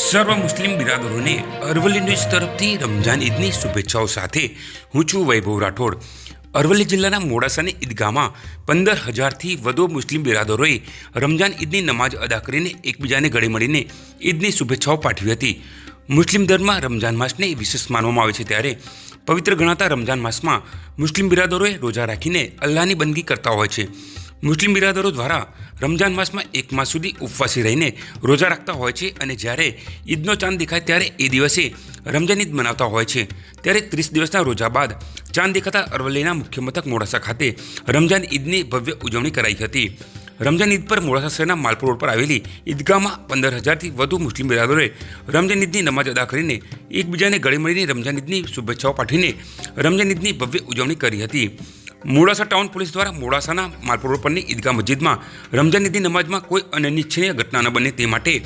સર્વ મુસ્લિમ બિરાદરોને અરવલ્લી ન્યૂઝ તરફથી રમઝાન ઈદની શુભેચ્છાઓ સાથે હું છું વૈભવ રાઠોડ. અરવલ્લી જિલ્લાના મોડાસાની ઈદગાહમાં પંદર હજારથી વધુ મુસ્લિમ બિરાદરોએ રમઝાન ઈદની નમાઝ અદા કરીને એકબીજાને ગળે મળીને ઈદની શુભેચ્છાઓ પાઠવી હતી. મુસ્લિમ ધર્મમાં રમઝાન માસને વિશેષ માનવામાં આવે છે ત્યારે પવિત્ર ગણાતા રમઝાન માસમાં મુસ્લિમ બિરાદરોએ રોજા રાખીને અલ્લાહની બંદગી કરતા હોય છે. મુસ્લિમ બિરાદરો દ્વારા રમજાન માસમાં એક માસ સુધી ઉપવાસી રહીને રોજા રાખતા હોય છે અને જ્યારે ઈદનો ચાંદ દેખાય ત્યારે એ દિવસે રમજાન ઈદ મનાવતા હોય છે. ત્યારે ત્રીસ દિવસના રોજા બાદ ચાંદ દેખાતા અરવલ્લીના મુખ્ય મથક મોડાસા ખાતે રમજાન ઈદની ભવ્ય ઉજવણી કરાઈ હતી. રમજાન ઈદ પર મોડાસા શહેરના માલપુર રોડ પર આવેલી ઈદગાહમાં પંદર હજારથી વધુ મુસ્લિમ બિરાદરોએ રમજાન ઈદની નમાજ અદા કરીને એકબીજાને ગળે મળીને રમજાન ઈદની શુભેચ્છાઓ પાઠવીને રમજાન ઈદની ભવ્ય ઉજવણી કરી હતી. મોડાસા ટાઉન પોલીસ દ્વારા મોડાસાના માલપુર રોડ પરની ઈદગાહ મસ્જિદમાં રમજાન ઈદની નમાજમાં કોઈ અનિચ્છનીય ઘટના ન બને તે માટે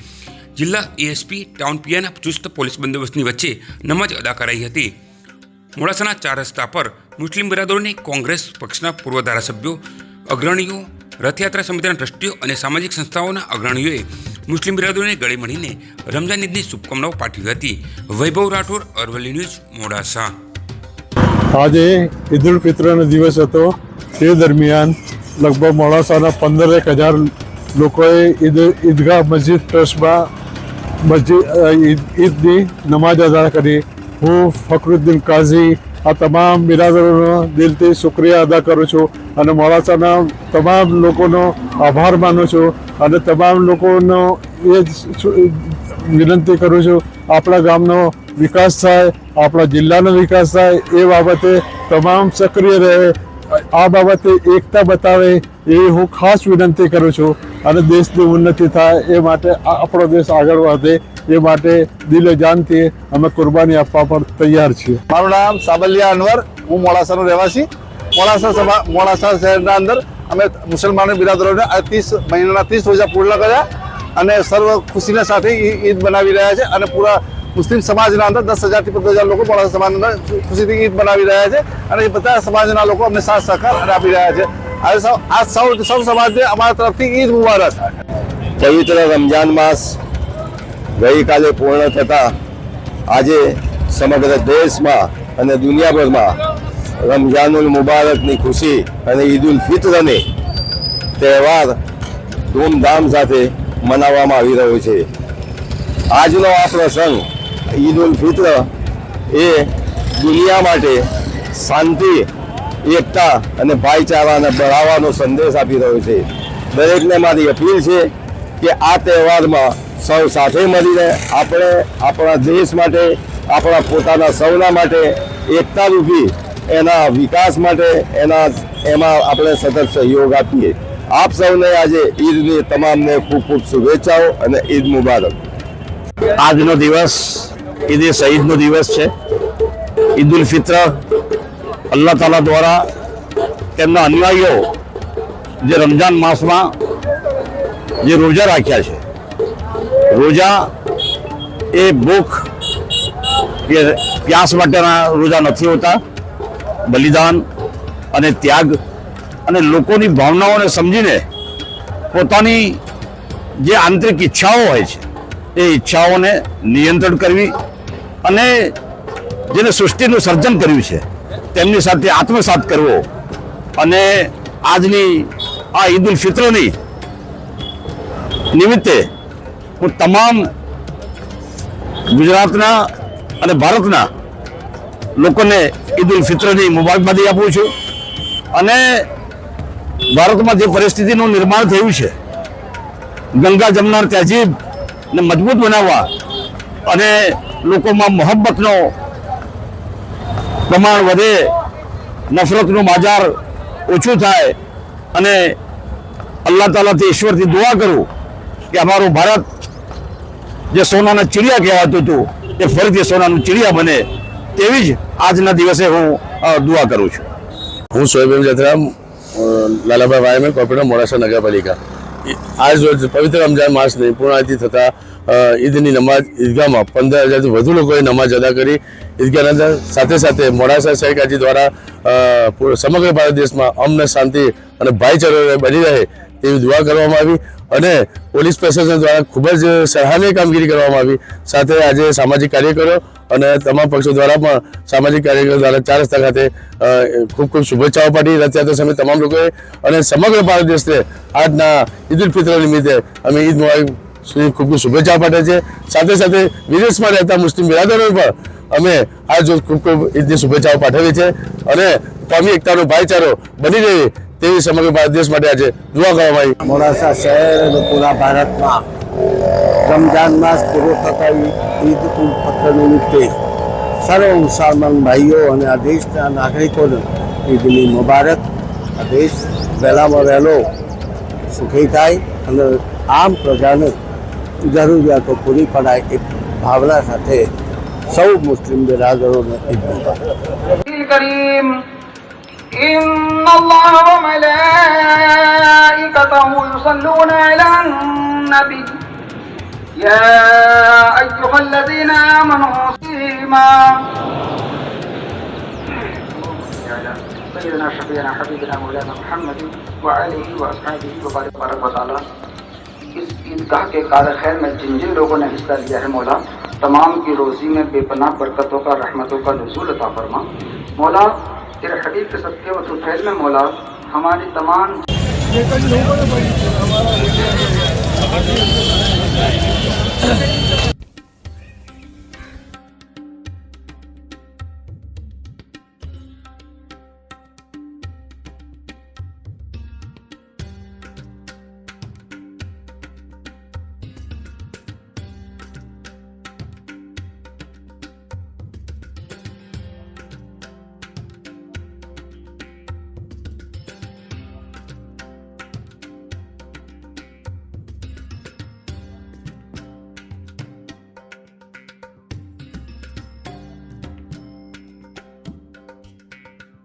જિલ્લા એએસપી ટાઉન પીઆના ચુસ્ત પોલીસ બંદોબસ્તની વચ્ચે નમાજ અદા કરાઈ હતી. મોડાસાના ચાર રસ્તા પર મુસ્લિમ બિરાદરોની કોંગ્રેસ પક્ષના પૂર્વ ધારાસભ્યો, અગ્રણીઓ, રથયાત્રા સમિતિના ટ્રસ્ટીઓ અને સામાજિક સંસ્થાઓના અગ્રણીઓએ મુસ્લિમ બિરાદરોને ગળે મળીને રમજાન ઈદની શુભકામનાઓ પાઠવી હતી. વૈભવ રાઠોડ, અરવલ્લી ન્યૂઝ, મોડાસા. આજે ઈદ ઉલ ફિત્રનો દિવસ હતો. તે દરમિયાન લગભગ મોડાસાના પંદર એક હજાર લોકોએ ઈદ, ઈદગાહ મસ્જિદ ટ્રસ્ટમાં મસ્જિદ ઈદની નમાજ અદા કરી. હું ફખરુદ્દીન કાઝી આ તમામ બિરાદરોનો દિલથી શુક્રિયા અદા કરું છું અને મોડાસાના તમામ લોકોનો આભાર માનું છું અને તમામ લોકોનો એ વિનંતી કરું છું, આપણા ગામનો વિકાસ થાય, આપણા જિલ્લાનો વિકાસ થાય, એ બાબતે તમામ સક્રિય રહે, આ બાબતે એકતા બતાવે, એ હું ખાસ વિનંતી કરું છું. અને દેશની ઉન્નતિ થાય, એ માટે આપણો દેશ આગળ વધે, એ માટે દિલે જાનથી અમે કુરબાની આપવા પર તૈયાર છીએ. મારું નામ સાબલિયા અનવર, હું મોડાસાનો રહેવાસી. મોડાસા સભા, મોડાસા શહેરના અંદર અમે મુસલમાન બિરાદરોને ત્રીસ મહિનાના ત્રીસ રોજા પૂર્ણ કર્યા. અને સર્વ ખુશીના સાથે ઈદ બનાવી રહ્યા છે અને પૂરા મુસ્લિમ સમાજના અંદર દસ હજારથી પંદર હજાર લોકો પણ સમાજના ખુશીથી ઈદ બનાવી રહ્યા છે અને એ બધા સમાજના લોકો અમને સાથ સહકાર આપી રહ્યા છે. આજે સૌ, આ સૌ સૌ સમાજને અમારા તરફથી ઈદ મુબારક. પવિત્ર રમજાન માસ ગઈકાલે પૂર્ણ થતા આજે સમગ્ર દેશમાં અને દુનિયાભરમાં રમઝાનુલ મુબારકની ખુશી અને ઈદ ઉલ ફિત્રની તહેવાર ધૂમધામ સાથે મનાવવામાં આવી રહ્યો છે. આજનો આ પ્રસંગ ઈદ ઉલ ફિત્ર એ દુનિયા માટે શાંતિ, એકતા અને ભાઈચારાને બઢાવવાનો સંદેશ આપી રહ્યો છે. દરેકને મારી અપીલ છે કે આ તહેવારમાં સૌ સાથે મળીને આપણે આપણા દેશ માટે, આપણા પોતાના સૌના માટે એકતા રૂપી એના વિકાસ માટે એના, એમાં આપણે સતત સહયોગ આપીએ. આપ સૌને આજે ઈદની તમામને ખૂબ ખૂબ શુભેચ્છાઓ અને ઈદ મુબારક. આજનો દિવસ, ઈદ એ શહીદનો દિવસ છે. ઈદ ઉલ ફિત્ર અલ્લાહ તાલા દ્વારા તેમના અનુયાયીઓ જે રમજાન માસમાં જે રોજા રાખ્યા છે. રોજા એ ભૂખ કે પ્યાસ માટેના રોજા નથી હોતા. બલિદાન અને ત્યાગ અને લોકોની ભાવનાઓને સમજીને પોતાની જે આંતરિક ઈચ્છાઓ હોય છે, એ ઈચ્છાઓને નિયંત્રણ કરવી અને જેને સૃષ્ટિનું સર્જન કર્યું છે, તેમની સાથે આત્મસાત કરવો અને આજની આ ઈદ ઉલ ફિત્રની નિમિત્તે હું તમામ ગુજરાતના અને ભારતના લોકોને ઈદ ઉલ ફિત્રની મુબારકબાદી આપું છું અને ભારતમાં જે પરિસ્થિતિનું નિર્માણ થયું છે, ગંગા જમનાર તહેજીબને મજબૂત બનાવવા અને લોકોમાં મોહબ્બતનો પ્રમાણ વધે, નફરતનું બાજાર ઓછું થાય અને અલ્લાહ તાલાથી ઈશ્વરથી દુઆ કરું કે અમારું ભારત જે સોનાના ચીડિયા કહેવાતું હતું, એ ફરીથી સોનાનું ચીડિયા બને, તેવી જ આજના દિવસે હું દુઆ કરું છું. હું સોહેબ જથરામ લાલાભાઈ વાયમે કોર્પોરેટર મોડાસા નગરપાલિકા. આજ રોજ પવિત્ર રમજાન માસની પૂર્ણાહતિ થતા ઈદની નમાજ ઈદગાહમાં પંદર હજારથી વધુ લોકોએ નમાજ અદા કરી. ઈદગાહના સાથે સાથે મોડાસા શહેરગાજી દ્વારા સમગ્ર ભારત દેશમાં અમને શાંતિ અને ભાઈચારો બની રહે તેવી દુઆ કરવામાં આવી અને પોલીસ પ્રશાસન દ્વારા ખૂબ જ સરાહનીય કામગીરી કરવામાં આવી. સાથે આજે સામાજિક કાર્યકરો અને તમામ પક્ષો દ્વારા પણ સામાજિક કાર્યકરો દ્વારા ચાર રસ્તા ખાતે ખૂબ ખૂબ શુભેચ્છાઓ પાઠવી. રથયાત્રા સમયે તમામ લોકોએ અને સમગ્ર ભારત દેશને આજના ઈદ ઉલ ફિત્ર નિમિત્તે અમે ઈદ મુબારક ખૂબ ખૂબ શુભેચ્છા પાઠવે છે સાથે સાથે વિદેશમાં રહેતા મુસ્લિમ બિરાદરો પણ અમે આ જો ખૂબ ખૂબ ઈદની શુભેચ્છાઓ પાઠવી છે અને કોમી એકતાનો ભાઈચારો બની રહે તેવી સમગ્ર ભારત દેશ માટે આજે જોવા કરવામાં આવી. મોડાસા શહેર અને પૂરા ભારતમાં રમઝાન માસ પૂરો થતા ઈદ ઉલ ફત્ર નિમિત્તે સર્વ મુસલમાન ભાઈઓ અને આ દેશના નાગરિકોને ઈદની મુબારક. આ દેશ વહેલામાં વહેલો સુખી થાય અને આમ પ્રજાને જરૂરિયાતો પૂરી પડાય એ ભાવના સાથે સૌ મુસ્લિમ બિરાદરોને ઈદ મુબારક. કરીમ إن الله وملائكته يصلون على النبي. يا أيها الذين آمنوا سيما سيدنا شفينا حبيبنا مولانا محمد وعليه وأصحابه وبارك بارك وتعالى. اس عیدگاہ کے کار خیر میں جن جن لوگوں نے حصہ لیا ہے مولا، تمام کی روزی میں بے پناہ برکتوں کا، رحمتوں کا نزول عطا فرما۔ مولا तेरे हबीब के सदके व तुफैल में मौला हमारी तमाम